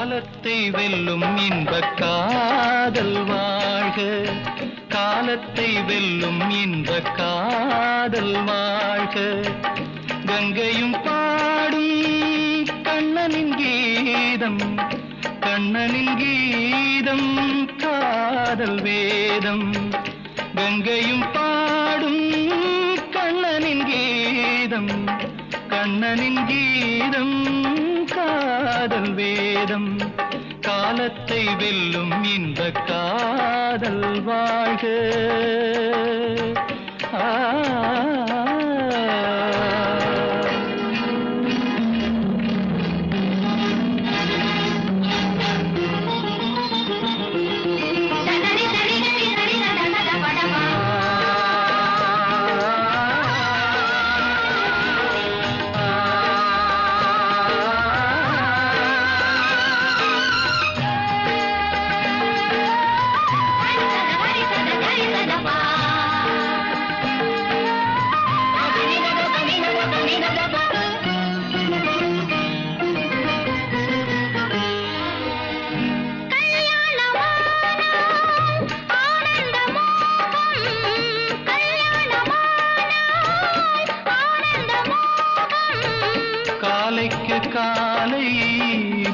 காலத்தை வெல்லும் இன்ப காதல் வாழ்க. காலத்தை வெல்லும் இன்ப காதல் வாழ்க. கங்கையும் பாடும் கண்ணனின் கீதம். கண்ணனின் கீதம் காதல் வேதம். கங்கையும் பாடும் கண்ணனின் கீதம். கண்ணனின் கீதம் காதல் வேதம் வேதம் காலத்தை வெல்லும் இந்த காதல் வாழ்க.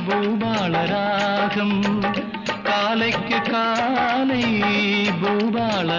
பூபாலராகம். காலைக்கு காலை பூபால